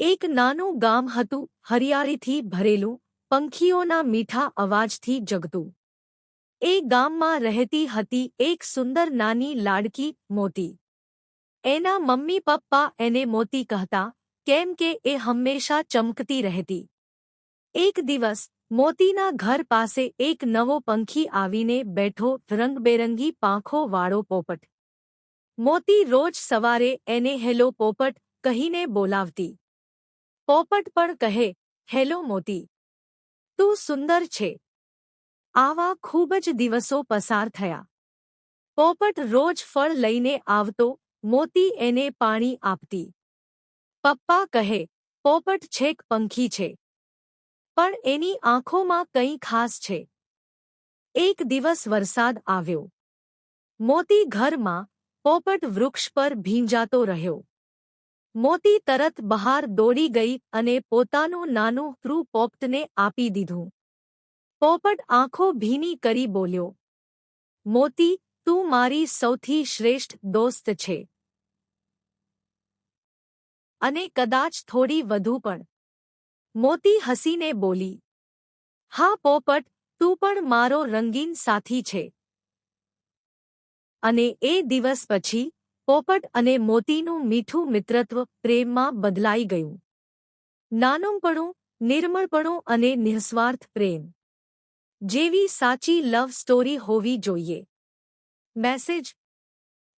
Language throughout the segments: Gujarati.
એક નાનું ગામ હતું, હરિયાળીથી ભરેલું, પંખીઓના મીઠા અવાજથી જગતું. એ ગામમાં રહેતી હતી એક સુંદર નાની લાડકી, મોતી. એના મમ્મી પપ્પા એને મોતી કહેતા, કેમ કે એ હંમેશા ચમકતી રહેતી. એક દિવસ, મોતીના ઘર પાસે એક નવો પંખી આવીને બેઠો, રંગબેરંગી પાંખો વાળો પોપટ. મોતી રોજ સવારે એને હેલો પોપટ કહીને બોલાવતી. પોપટ પણ કહે હેલો મોતી તું સુંદર છે આવા ખૂબ જ દિવસો પસાર થયા પોપટ રોજ ફળ લઈને આવતો મોતી એને પાણી આપતી પપ્પા કહે પોપટ છેક પંખી છે પણ એની આંખોમાં કંઈ ખાસ છે એક દિવસ વરસાદ આવ્યો મોતી ઘરમાં પોપટ વૃક્ષ પર ભીંજાતો રહ્યો મોતી તરત બહાર દોડી ગઈ અને પોતાનું નાનું ક્રૂ પોપટને આપી દીધું. પોપટ આંખો ભીની કરી બોલ્યો, મોતી, તું મારી સૌથી શ્રેષ્ઠ દોસ્ત છે. અને કદાચ થોડી વધુ પણ. મોતી હસીને બોલી, હા પોપટ, તું પણ મારો રંગીન સાથી છે. અને એ દિવસ પછી પોપટ અને મોતીનું મીઠું મિત્રત્વ પ્રેમમાં બદલાઈ ગયું નાનુંપણું નિર્મળપણું અને નિઃસ્વાર્થ પ્રેમ જેવી સાચી લવ સ્ટોરી હોવી જોઈએ મેસેજ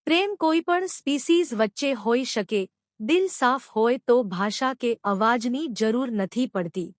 પ્રેમ કોઈપણ સ્પીસીઝ વચ્ચે હોઈ શકે દિલ સાફ હોય તો ભાષા કે અવાજની જરૂર નથી પડતી